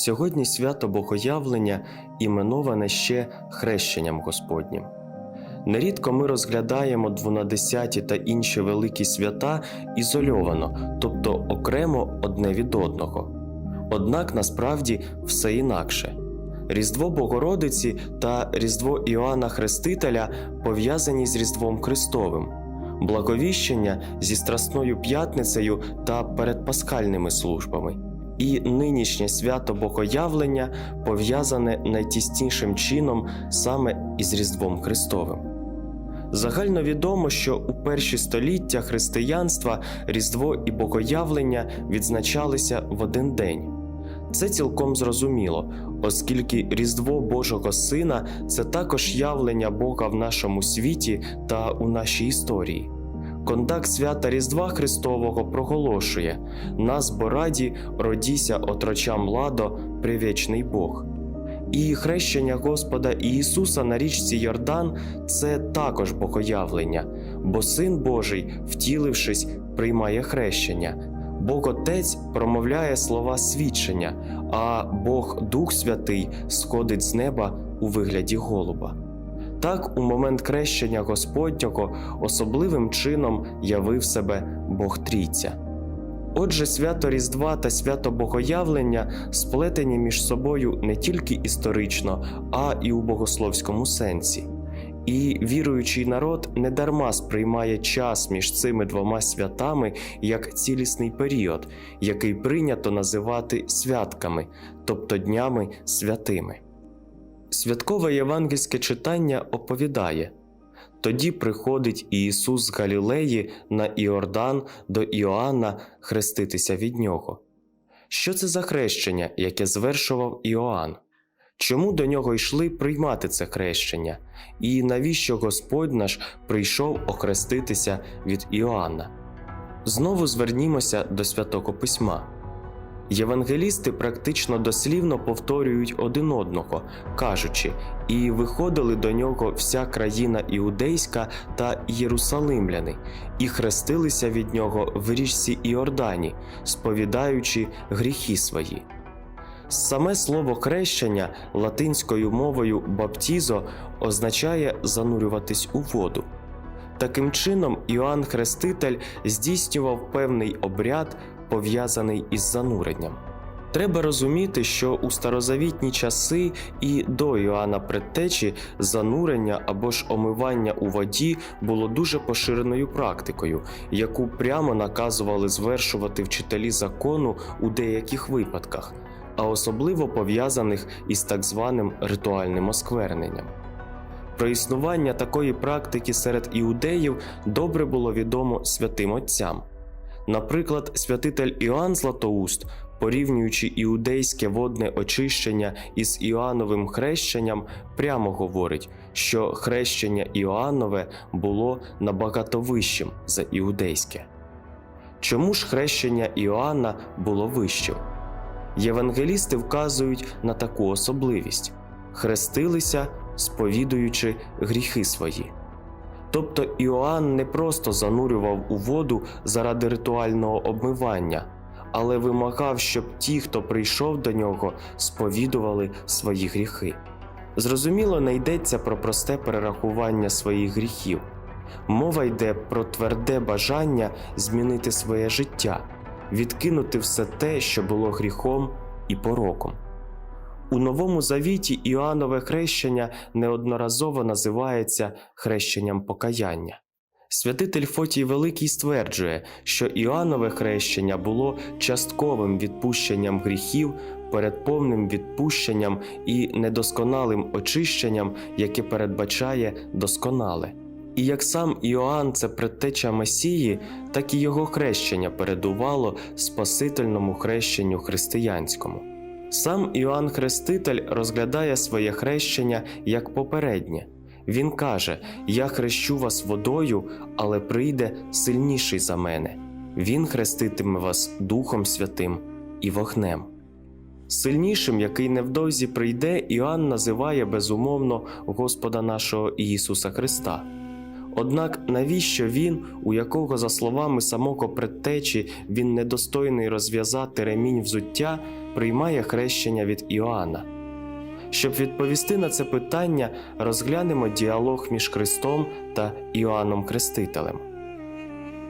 Сьогодні свято Богоявлення іменоване ще хрещенням Господнім. Нерідко ми розглядаємо двонадесяті та інші великі свята ізольовано, тобто окремо одне від одного. Однак насправді все інакше. Різдво Богородиці та Різдво Іоанна Хрестителя пов'язані з Різдвом Христовим, благовіщення зі Страсною п'ятницею та передпасхальними службами. І нинішнє свято Богоявлення пов'язане найтіснішим чином саме із Різдвом Христовим. Загально відомо, що у перші століття християнства Різдво і Богоявлення відзначалися в один день. Це цілком зрозуміло, оскільки Різдво Божого Сина це також явлення Бога в нашому світі та у нашій історії. Кондак свята Різдва Христового проголошує: Нас бо раді, родіся отрочам ладо, привічний Бог. І хрещення Господа Ісуса на річці Йордан це також богоявлення, бо Син Божий, втілившись, приймає хрещення. Бог Отець промовляє слова свідчення, а Бог Дух Святий сходить з неба у вигляді голуба. Так, у момент хрещення Господнього особливим чином явив себе Бог Трійця. Отже, свято Різдва та свято Богоявлення сплетені між собою не тільки історично, а і у богословському сенсі. І віруючий народ недарма сприймає час між цими двома святами як цілісний період, який прийнято називати святками, тобто днями святими. Святкове євангельське читання оповідає тоді приходить Ісус з Галілеї на Іордан до Іоанна хреститися від нього. Що це за хрещення, яке звершував Іоанн? Чому до нього йшли приймати це хрещення? І навіщо Господь наш прийшов охреститися від Іоанна? Знову звернімося до святого письма. Євангелісти практично дослівно повторюють один одного, кажучи, і виходили до нього вся країна іудейська та єрусалимляни, і хрестилися від нього в річці Іордані, сповідаючи гріхи свої. Саме слово хрещення латинською мовою баптізо означає занурюватись у воду. Таким чином, Іоанн Хреститель здійснював певний обряд, пов'язаний із зануренням. Треба розуміти, що у старозавітні часи і до Іоанна Предтечі занурення або ж омивання у воді було дуже поширеною практикою, яку прямо наказували звершувати вчителі закону у деяких випадках, а особливо пов'язаних із так званим ритуальним оскверненням. Про існування такої практики серед іудеїв добре було відомо святим отцям. Наприклад, святитель Іоанн Златоуст, порівнюючи іудейське водне очищення із Іоанновим хрещенням, прямо говорить, що хрещення Іоаннове було набагато вищим за іудейське. Чому ж хрещення Іоанна було вищим? Євангелісти вказують на таку особливість хрестилися, сповідуючи гріхи свої. Тобто Іоанн не просто занурював у воду заради ритуального обмивання, але вимагав, щоб ті, хто прийшов до нього, сповідували свої гріхи. Зрозуміло, не йдеться про просте перерахування своїх гріхів. Мова йде про тверде бажання змінити своє життя, відкинути все те, що було гріхом і пороком. У Новому Завіті Іоаннове хрещення неодноразово називається хрещенням покаяння. Святитель Фотій Великий стверджує, що Іоаннове хрещення було частковим відпущенням гріхів перед повним відпущенням і недосконалим очищенням, яке передбачає досконале. І як сам Іоанн це предтеча Месії, так і його хрещення передувало Спасительному хрещенню християнському. Сам Іоанн Хреститель розглядає своє хрещення як попереднє. Він каже: Я хрещу вас водою, але прийде сильніший за мене. Він хреститиме вас Духом Святим і вогнем. Сильнішим, який невдовзі прийде, Іоанн називає безумовно Господа нашого Ісуса Христа. Однак навіщо він, у якого, за словами самого предтечі, він недостойний розв'язати ремінь взуття, приймає хрещення від Іоанна? Щоб відповісти на це питання, розглянемо діалог між Христом та Іоанном Крестителем.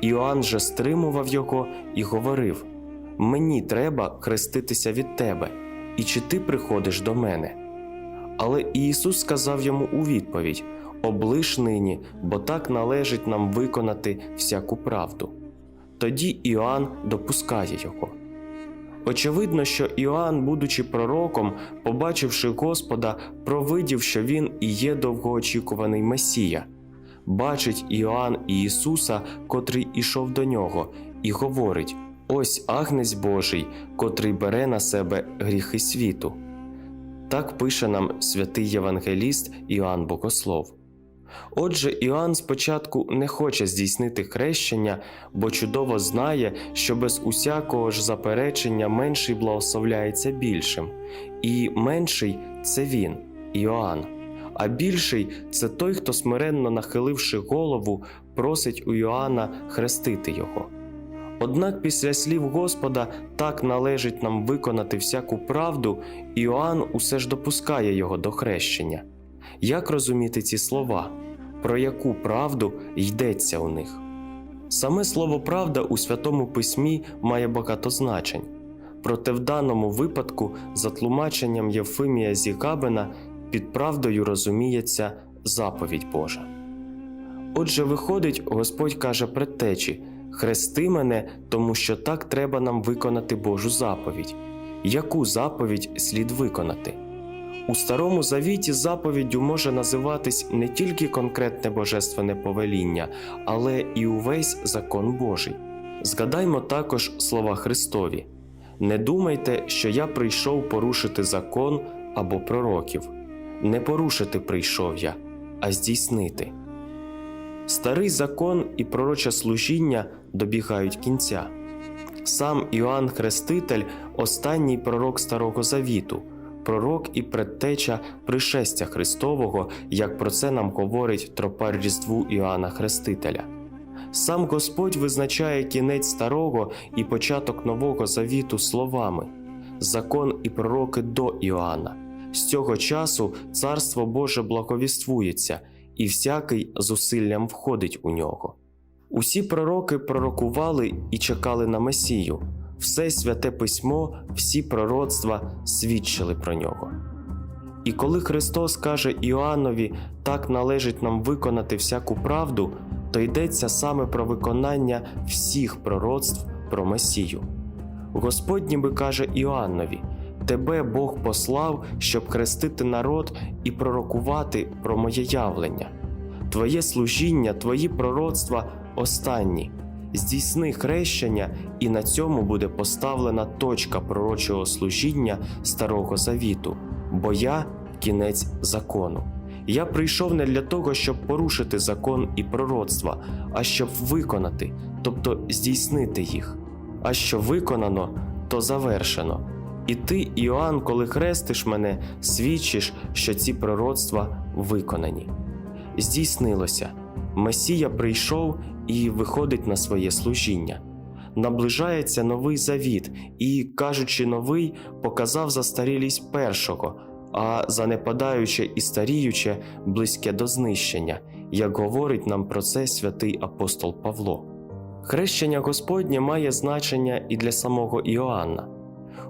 Іоанн же стримував його і говорив: Мені треба хреститися від тебе, і чи ти приходиш до мене? Але Ісус сказав йому у відповідь: Облиш нині, бо так належить нам виконати всяку правду. Тоді Іоанн допускає його. Очевидно, що Іоанн, будучи пророком, побачивши Господа, провидів, що він і є довгоочікуваний Месія. Бачить Іоанн і Ісуса, котрий ішов до нього, і говорить: Ось агнець Божий, котрий бере на себе гріхи світу. Так пише нам святий Євангеліст Іоанн Богослов. Отже, Іоанн спочатку не хоче здійснити хрещення, бо чудово знає, що без усякого ж заперечення менший благословляється більшим, і менший це він, Іоанн, а більший це той, хто смиренно нахиливши голову, просить у Іоанна хрестити його. Однак після слів Господа так належить нам виконати всяку правду, Іоанн усе ж допускає його до хрещення. Як розуміти ці слова? Про яку правду йдеться у них? Саме слово правда у Святому Письмі має багато значень, проте в даному випадку, за тлумаченням Євфимія Зікабина, під правдою розуміється заповідь Божа. Отже, виходить, Господь каже предтечі: Хрести мене, тому що так треба нам виконати Божу заповідь. Яку заповідь слід виконати? У Старому Завіті заповіддю може називатись не тільки конкретне божественне повеління, але і увесь закон Божий. Згадаймо також слова Христові: Не думайте, що я прийшов порушити закон або пророків. Не порушити прийшов я, а здійснити. Старий закон і пророче служіння добігають кінця. Сам Іоанн Хреститель, останній пророк Старого Завіту, пророк і предтеча пришестя Христового, як про це нам говорить тропар Різдву Іоанна Хрестителя. Сам Господь визначає кінець старого і початок нового завіту словами: закон і пророки до Іоанна. З цього часу Царство Боже благовіствується, і всякий зусиллям входить у нього. Усі пророки пророкували і чекали на Месію, все святе письмо, всі пророцтва свідчили про нього. І коли Христос каже Іоаннові, так належить нам виконати всяку правду, то йдеться саме про виконання всіх пророцтв про Месію. Господь ніби каже Іоаннові: Тебе Бог послав, щоб хрестити народ і пророкувати про моє явлення. Твоє служіння, твої пророцтва останні. Здійсни хрещення, і на цьому буде поставлена точка пророчого служіння Старого Завіту, бо я кінець закону. Я прийшов не для того, щоб порушити закон і пророцтва, а щоб виконати, тобто здійснити їх. А що виконано, то завершено. І ти, Іоанн, коли хрестиш мене, свідчиш, що ці пророцтва виконані. Здійснилося. Месія прийшов і виходить на своє служіння. Наближається новий завіт, і, кажучи новий, показав застарілість першого, а занепадаюче і старіюче близьке до знищення, як говорить нам про це святий апостол Павло. Хрещення Господнє має значення і для самого Іоанна.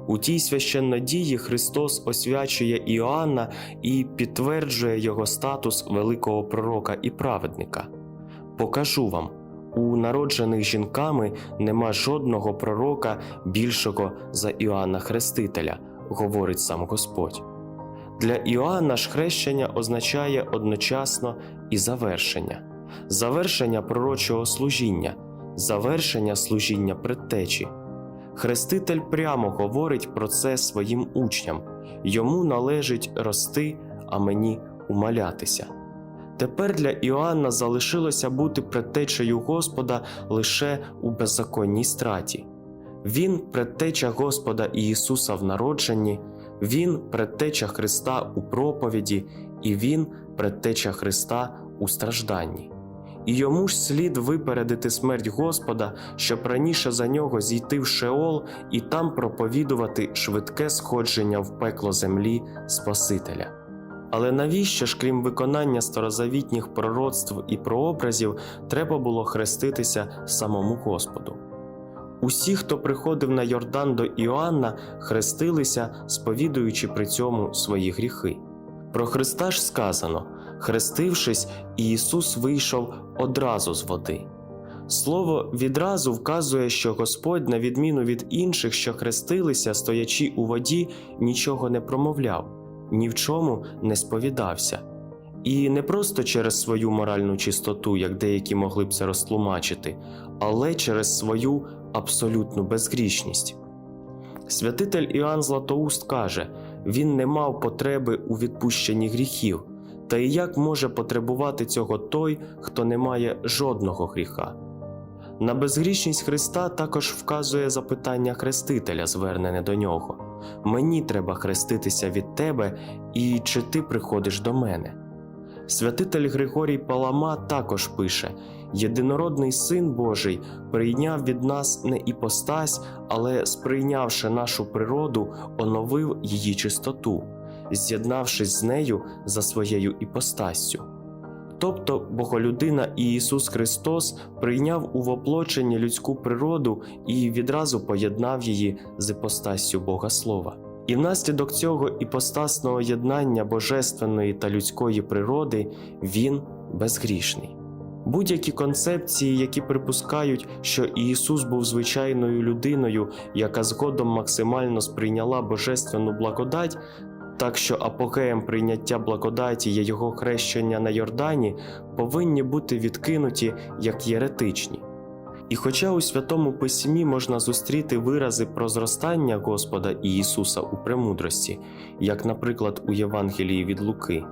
У тій священнодії Христос освячує Іоанна і підтверджує його статус великого пророка і праведника. Покажу вам, у народжених жінками нема жодного пророка більшого за Іоанна Хрестителя, говорить сам Господь. Для Іоанна ж хрещення означає одночасно і завершення, завершення пророчого служіння, завершення служіння предтечі. Хреститель прямо говорить про це своїм учням йому належить рости, а мені умалятися. Тепер для Іоанна залишилося бути предтечею Господа лише у беззаконній страті. Він предтеча Господа Ісуса в народженні, Він предтеча Христа у проповіді, і Він предтеча Христа у стражданні. і йому ж слід випередити смерть Господа, щоб раніше за нього зійти в Шеол і там проповідувати швидке сходження в пекло землі Спасителя. Але навіщо ж, крім виконання старозавітніх пророцтв і прообразів, треба було хреститися самому Господу? Усі, хто приходив на Йордан до Іоанна, хрестилися, сповідуючи при цьому свої гріхи. Про Христа ж сказано: хрестившись, Ісус вийшов одразу з води. Слово відразу вказує, що Господь, на відміну від інших, що хрестилися, стоячи у воді, нічого не промовляв, ні в чому не сповідався. І не просто через свою моральну чистоту, як деякі могли б це розтлумачити, але через свою абсолютну безгрішність. Святитель Іоанн Златоуст каже: він не мав потреби у відпущенні гріхів, та і як може потребувати цього той, хто не має жодного гріха. На безгрішність Христа також вказує запитання хрестителя, звернене до нього: Мені треба хреститися від тебе, і чи ти приходиш до мене? Святитель Григорій Палама також пише: Єдинородний Син Божий прийняв від нас не іпостась, але сприйнявши нашу природу, оновив її чистоту, з'єднавшись з нею за своєю іпостастю. Тобто Боголюдина і Ісус Христос прийняв у воплоченні людську природу і відразу поєднав її з іпостастю Бога Слова. І внаслідок цього іпостасного єднання божественної та людської природи він безгрішний. Будь-які концепції, які припускають, що Ісус був звичайною людиною, яка згодом максимально сприйняла божественну благодать, так що апогеєм прийняття благодаті є його хрещення на Йордані, повинні бути відкинуті як єретичні. І хоча у Святому Письмі можна зустріти вирази про зростання Господа і Ісуса у премудрості, як, наприклад, у Євангелії від Луки,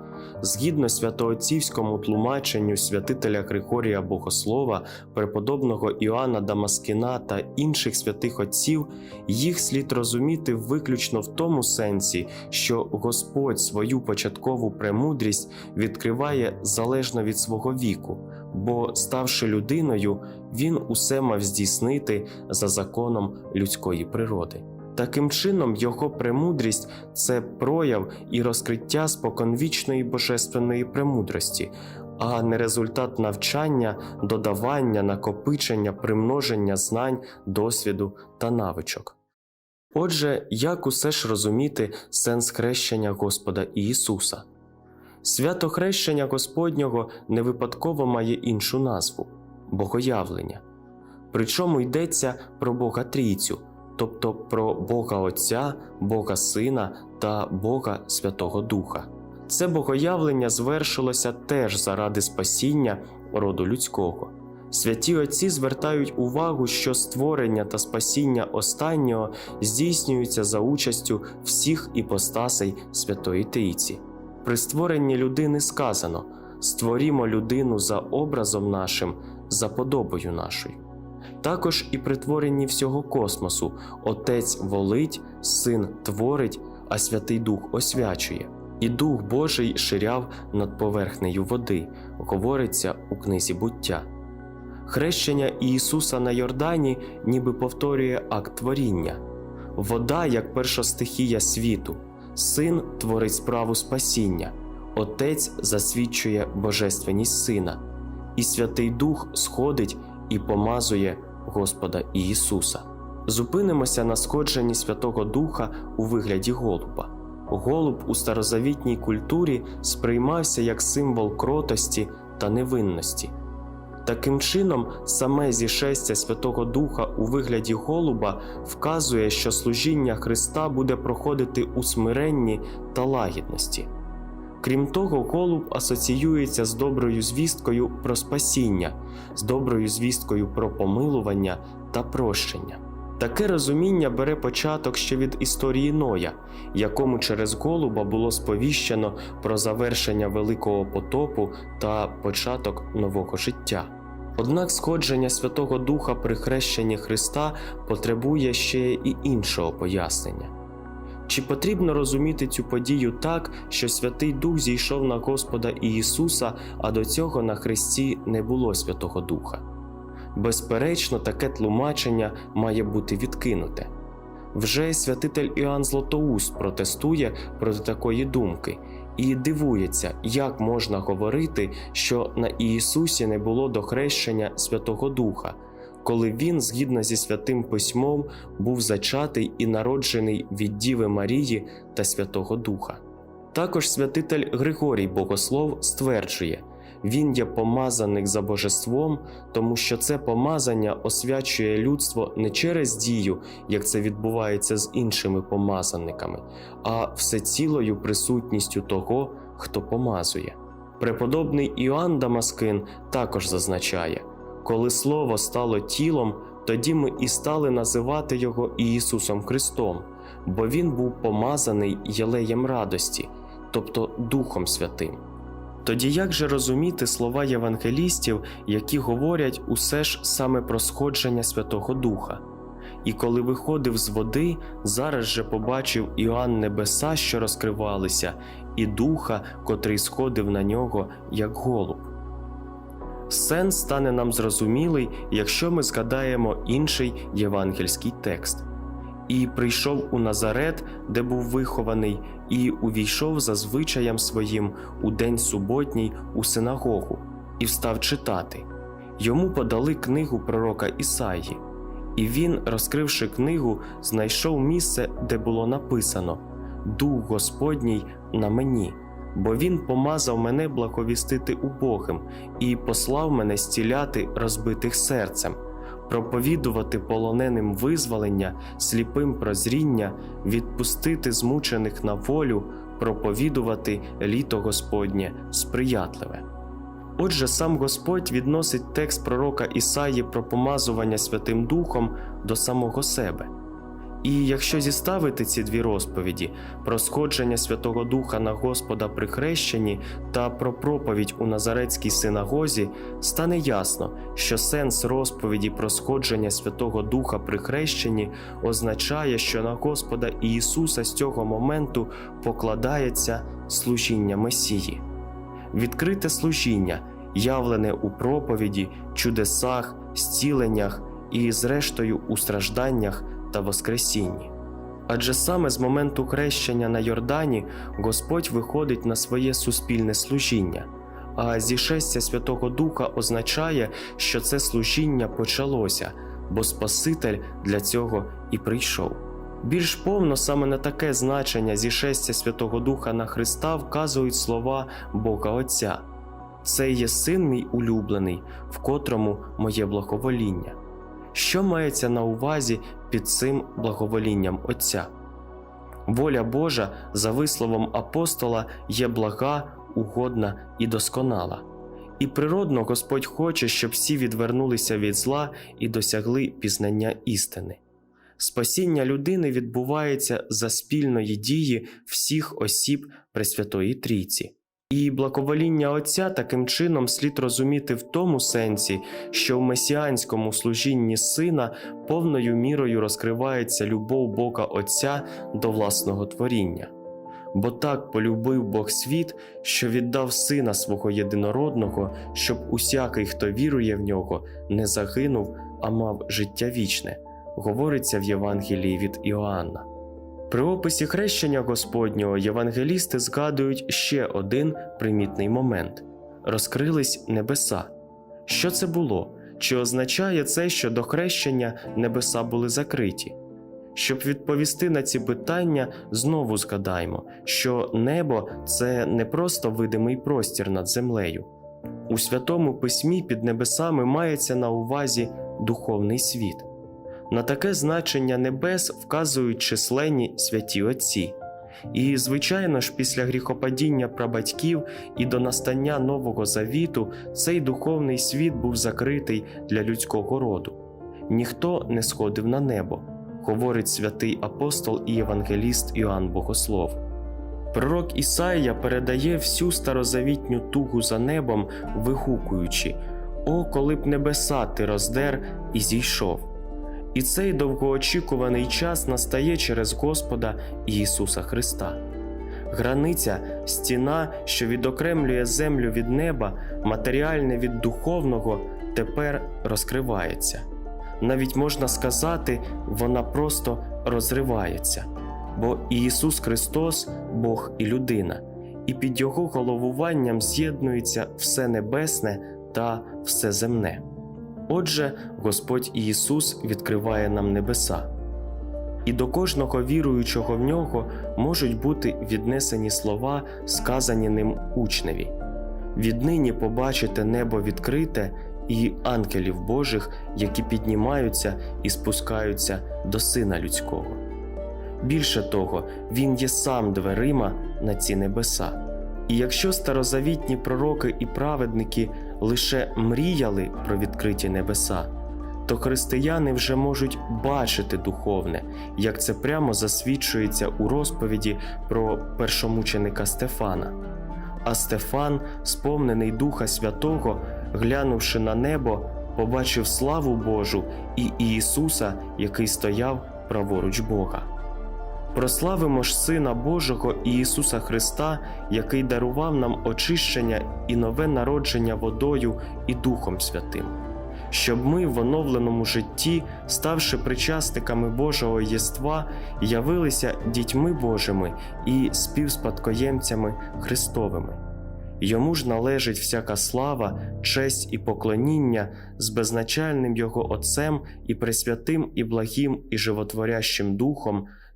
згідно святоотцівському тлумаченню святителя Григорія Богослова, преподобного Іоанна Дамаскіна та інших святих отців, їх слід розуміти виключно в тому сенсі, що Господь свою початкову премудрість відкриває залежно від свого віку, бо, ставши людиною, він усе мав здійснити за законом людської природи. Таким чином, його премудрість це прояв і розкриття споконвічної божественної премудрості, а не результат навчання, додавання, накопичення, примноження знань, досвіду та навичок. Отже, як усе ж розуміти сенс хрещення Господа Ісуса? Свято хрещення Господнього не випадково має іншу назву Богоявлення. Причому йдеться про Бога Трійцю, тобто про Бога Отця, Бога Сина та Бога Святого Духа. Це богоявлення звершилося теж заради спасіння роду людського. Святі Отці звертають увагу, що створення та спасіння останнього здійснюються за участю всіх іпостасей Святої Трійці. При створенні людини сказано: створімо людину за образом нашим, за подобою нашою. Також і при творенні всього космосу. Отець волить, Син творить, а Святий Дух освячує, і Дух Божий ширяв над поверхнею води, говориться у книзі буття. Хрещення Ісуса на Йордані ніби повторює акт творіння, вода як перша стихія світу, син творить справу спасіння, Отець засвідчує божественність Сина, і Святий Дух сходить і помазує Господа Ісуса. Зупинимося на сходженні Святого Духа у вигляді голуба. Голуб у старозавітній культурі сприймався як символ кротості та невинності. Таким чином, саме зішестя Святого Духа у вигляді голуба вказує, що служіння Христа буде проходити у смиренні та лагідності. Крім того, голуб асоціюється з доброю звісткою про спасіння, з доброю звісткою про помилування та прощення. Таке розуміння бере початок ще від історії Ноя, якому через голуба було сповіщено про завершення великого потопу та початок нового життя. Однак сходження Святого Духа при хрещенні Христа потребує ще і іншого пояснення. Чи потрібно розуміти цю подію так, що Святий Дух зійшов на Господа Ісуса, а до цього на Христі не було Святого Духа? Безперечно, таке тлумачення має бути відкинуте. Вже святитель Іоанн Златоуст протестує проти такої думки і дивується, як можна говорити, що на Ісусі не було дохрещення Святого Духа, коли він, згідно зі святим письмом, був зачатий і народжений від Діви Марії та Святого Духа. Також святитель Григорій Богослов стверджує, він є помазаник за божеством, тому що це помазання освячує людство не через дію, як це відбувається з іншими помазаниками, а всецілою присутністю того, хто помазує. Преподобний Іоанн Дамаскин також зазначає, коли Слово стало тілом, тоді ми і стали називати його Ісусом Христом, бо Він був помазаний єлеєм радості, тобто Духом Святим. Тоді як же розуміти слова євангелістів, які говорять усе ж саме про сходження Святого Духа? І коли виходив з води, зараз же побачив Іоанн небеса, що розкривалися, і духа, котрий сходив на нього, як голуб. Сенс стане нам зрозумілий, якщо ми згадаємо інший євангельський текст. І прийшов у Назарет, де був вихований, і увійшов за звичаєм своїм у день суботній у синагогу, і встав читати. Йому подали книгу пророка Ісаї, і він, розкривши книгу, знайшов місце, де було написано: Дух Господній на мені, бо він помазав мене благовістити убогим і послав мене стіляти розбитих серцем проповідувати полоненим визволення, сліпим прозріння, відпустити змучених на волю, проповідувати літо Господнє сприятливе. Отже, сам Господь відносить текст пророка Ісаї про помазування Святим Духом до самого себе. І якщо зіставити ці дві розповіді про сходження Святого Духа на Господа при хрещенні та про проповідь у Назарецькій синагозі, стане ясно, що сенс розповіді про сходження Святого Духа при хрещенні означає, що на Господа Ісуса з цього моменту покладається служіння Месії. Відкрите служіння, явлене у проповіді, чудесах, зціленнях і, зрештою, у стражданнях та Воскресінні. Адже саме з моменту хрещення на Йордані Господь виходить на своє суспільне служіння, а зішестя Святого Духа означає, що це служіння почалося, бо Спаситель для цього і прийшов. Більш повно саме на таке значення зішестя Святого Духа на Христа вказують слова Бога Отця. Це є син мій улюблений, в котрому моє благовоління. Що мається на увазі під цим благоволінням Отця? Воля Божа, за висловом апостола, є блага, угодна і досконала. І природно Господь хоче, щоб всі відвернулися від зла і досягли пізнання істини. Спасіння людини відбувається за спільної дії всіх осіб Пресвятої Трійці. І благовоління Отця таким чином слід розуміти в тому сенсі, що в месіанському служінні Сина повною мірою розкривається любов Бога Отця до власного творіння. Бо так полюбив Бог світ, що віддав Сина свого єдинородного, щоб усякий, хто вірує в нього, не загинув, а мав життя вічне, говориться в Євангелії від Іоанна. При описі хрещення Господнього євангелісти згадують ще один примітний момент: розкрились небеса. Що це було? Чи означає це, що до хрещення небеса були закриті? Щоб відповісти на ці питання, знову згадаймо, що небо це не просто видимий простір над землею. У Святому Письмі під небесами мається на увазі духовний світ. На таке значення небес вказують численні святі Отці. І, звичайно ж, після гріхопадіння прабатьків і до настання Нового Завіту цей духовний світ був закритий для людського роду. Ніхто не сходив на небо, говорить святий апостол і євангеліст Іоанн Богослов. Пророк Ісаїя передає всю старозавітню тугу за небом, вигукуючи: О, коли б небеса ти роздер і зійшов! І цей довгоочікуваний час настає через Господа Ісуса Христа. Границя, стіна, що відокремлює землю від неба, матеріальне від духовного, тепер розкривається. Навіть можна сказати, вона просто розривається. Бо Ісус Христос Бог і людина, і під Його головуванням з'єднується все небесне та все земне. Отже, Господь Ісус відкриває нам небеса. І до кожного віруючого в нього можуть бути віднесені слова, сказані ним учневі. Віднині побачите небо відкрите і ангелів Божих, які піднімаються і спускаються до Сина Людського. Більше того, Він є сам дверима на ці небеса. І якщо старозавітні пророки і праведники лише мріяли про відкриті небеса, то християни вже можуть бачити духовне, як це прямо засвідчується у розповіді про першомученика Стефана. А Стефан, сповнений Духа Святого, глянувши на небо, побачив славу Божу і Ісуса, який стояв праворуч Бога. Прославимо ж Сина Божого Ісуса Христа, який дарував нам очищення і нове народження водою і Духом Святим, щоб ми в оновленому житті, ставши причасниками Божого єства, явилися дітьми Божими і співспадкоємцями Христовими. Йому ж належить всяка слава, честь і поклоніння з безначальним Його Отцем і пресвятим і благим і животворящим Духом,